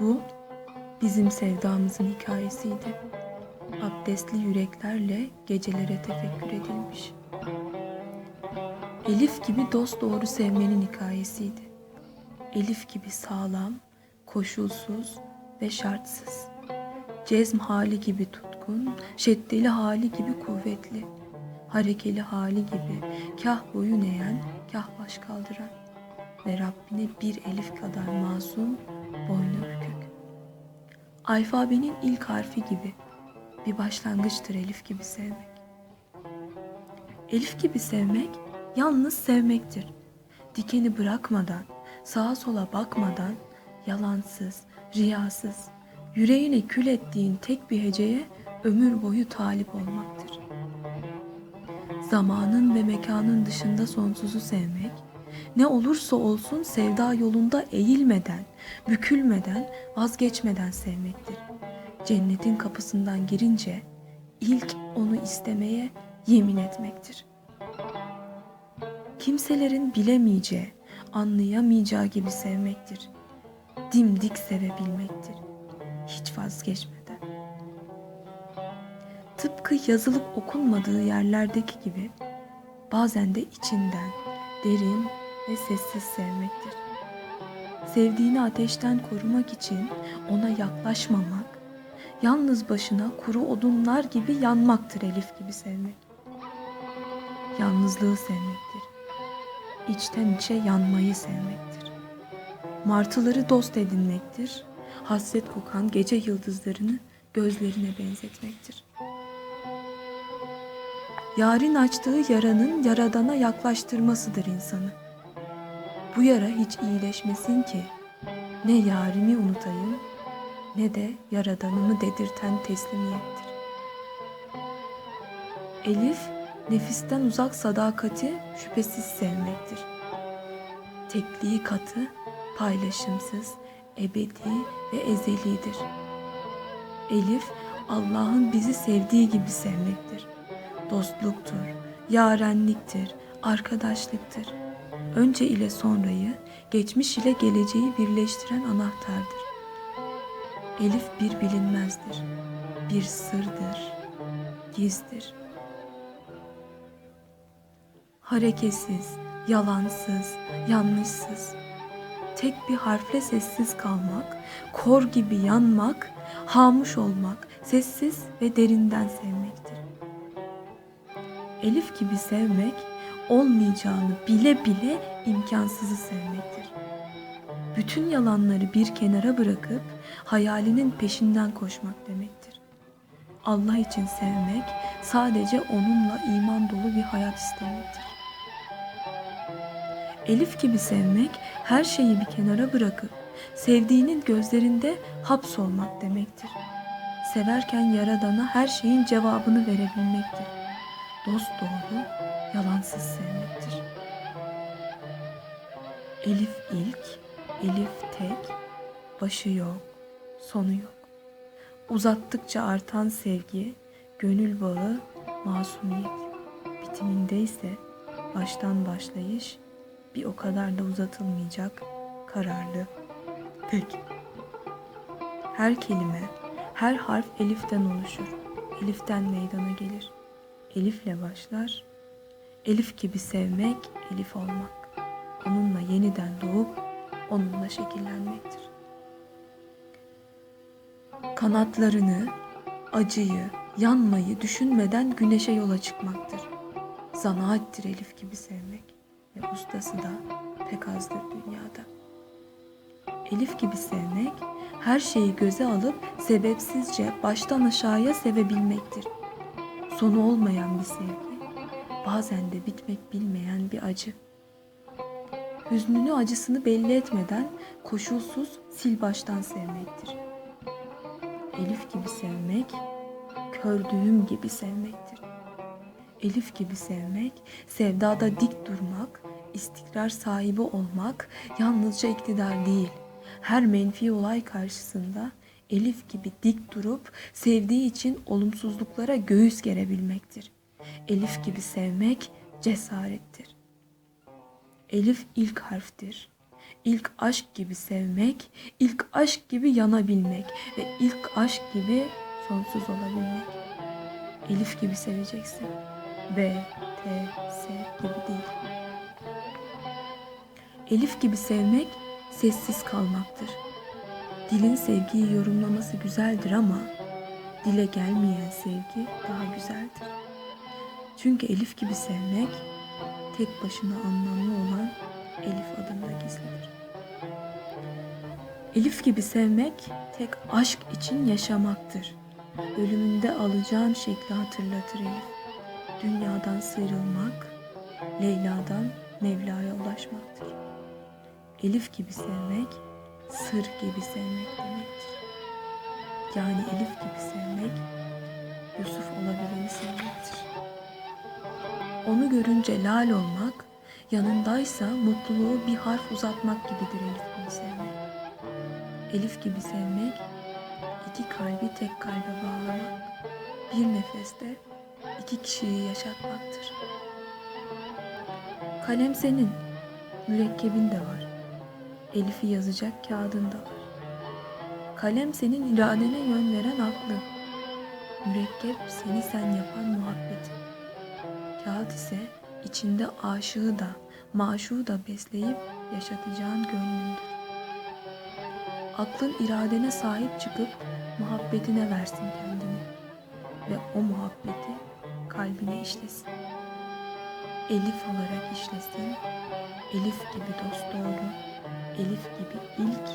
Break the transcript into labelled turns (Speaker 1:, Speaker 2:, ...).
Speaker 1: Bu bizim sevdamızın hikayesiydi. Abdestli yüreklerle gecelere tefekkür edilmiş. Elif gibi dost doğru sevmenin hikayesiydi. Elif gibi sağlam, koşulsuz ve şartsız. Cezm hali gibi tutkun, şeddeli hali gibi kuvvetli. Harekeli hali gibi kah boyun eğen, kah baş kaldıran ve Rabbine bir elif kadar masum, boynu. Alfabenin ilk harfi gibi bir başlangıçtır elif gibi sevmek. Elif gibi sevmek yalnız sevmektir. Dikeni bırakmadan, sağa sola bakmadan, yalansız, riyasız, yüreğine kül ettiğin tek bir heceye ömür boyu talip olmaktır. Zamanın ve mekanın dışında sonsuzu sevmek, ne olursa olsun sevda yolunda eğilmeden, bükülmeden, vazgeçmeden sevmektir. Cennetin kapısından girince ilk onu istemeye yemin etmektir. Kimselerin bilemeyeceği, anlayamayacağı gibi sevmektir. Dimdik sevebilmektir. Hiç vazgeçmeden. Tıpkı yazılıp okunmadığı yerlerdeki gibi bazen de içinden derin ve sessiz sevmektir. Sevdiğini ateşten korumak için ona yaklaşmamak, yalnız başına kuru odunlar gibi yanmaktır Elif gibi sevmek. Yalnızlığı sevmektir. İçten içe yanmayı sevmektir. Martıları dost edinmektir. Hasret kokan gece yıldızlarını gözlerine benzetmektir. Yarın açtığı yaranın yaradana yaklaştırmasıdır insanı. Bu yara hiç iyileşmesin ki ne yarimi unutayım ne de yaradanımı dedirten teslimiyettir. Elif, nefisten uzak sadakati şüphesiz sevmektir. Tekliği katı, paylaşımsız, ebedi ve ezelidir. Elif, Allah'ın bizi sevdiği gibi sevmektir. Dostluktur, yarenliktir, arkadaşlıktır. Önce ile sonrayı, geçmiş ile geleceği birleştiren anahtardır. Elif bir bilinmezdir, bir sırdır, gizdir. Hareketsiz, yalansız, yanlışsız. Tek bir harfle sessiz kalmak, kor gibi yanmak, hamuş olmak, sessiz ve derinden sevmektir. Elif gibi sevmek, olmayacağını bile bile imkansızı sevmektir. Bütün yalanları bir kenara bırakıp hayalinin peşinden koşmak demektir. Allah için sevmek sadece onunla iman dolu bir hayat istemektir. Elif gibi sevmek her şeyi bir kenara bırakıp sevdiğinin gözlerinde hapsolmak demektir. Severken yaradana her şeyin cevabını verebilmektir. Dost doğru, yalansız sevmektir. Elif ilk, Elif tek, başı yok, sonu yok. Uzattıkça artan sevgi, gönül bağı, masumiyet. Bitiminde ise baştan başlayış, bir o kadar da uzatılmayacak, kararlı, tek. Her kelime, her harf eliften oluşur. Eliften meydana gelir. Elifle başlar. Elif gibi sevmek, elif olmak. Onunla yeniden doğup onunla şekillenmektir. Kanatlarını, acıyı, yanmayı düşünmeden güneşe yola çıkmaktır. Zanaattir Elif gibi sevmek ve ustası da pek azdır dünyada. Elif gibi sevmek, her şeyi göze alıp sebepsizce baştan aşağıya sevebilmektir. Sonu olmayan bir sevgi, bazen de bitmek bilmeyen bir acı. Hüznünü acısını belli etmeden koşulsuz sil baştan sevmektir. Elif gibi sevmek, kördüğüm gibi sevmektir. Elif gibi sevmek, sevdada dik durmak, istikrar sahibi olmak yalnızca iktidar değil. Her menfi olay karşısında Elif gibi dik durup sevdiği için olumsuzluklara göğüs gerebilmektir. Elif gibi sevmek cesarettir. Elif ilk harftir. ilk aşk gibi sevmek, ilk aşk gibi yanabilmek ve ilk aşk gibi sonsuz olabilmek. Elif gibi seveceksin. B, T, S gibi değil. Elif gibi sevmek sessiz kalmaktır. Dilin sevgiyi yorumlaması güzeldir ama dile gelmeyen sevgi daha güzeldir. Çünkü Elif gibi sevmek tek başına anlamlı olan Elif adında gizlidir. Elif gibi sevmek tek aşk için yaşamaktır. Ölümünde alacağın şekli hatırlatır Elif. Dünyadan sıyrılmak, Leyla'dan Mevla'ya ulaşmaktır. Elif gibi sevmek, sır gibi sevmek demektir. Yani Elif gibi sevmek, Yusuf olabileni sevmektir. Onu görünce lal olmak, yanındaysa mutluluğu bir harf uzatmak gibidir Elif gibi sevmek. Elif gibi sevmek, iki kalbi tek kalbe bağlamak, bir nefeste iki kişiyi yaşatmaktır. Kalem senin, mürekkebin de var. Elif'i yazacak kağıdın da var. Kalem senin iradene yön veren aklın. Mürekkep seni sen yapan muhabbetin. Kağıt ise içinde aşığı da, maşuğu da besleyip yaşatacağın gönlündür. Aklın iradene sahip çıkıp muhabbetine versin kendini ve o muhabbeti kalbine işlesin. Elif olarak işlesin, Elif gibi dost doğru, Elif gibi ilk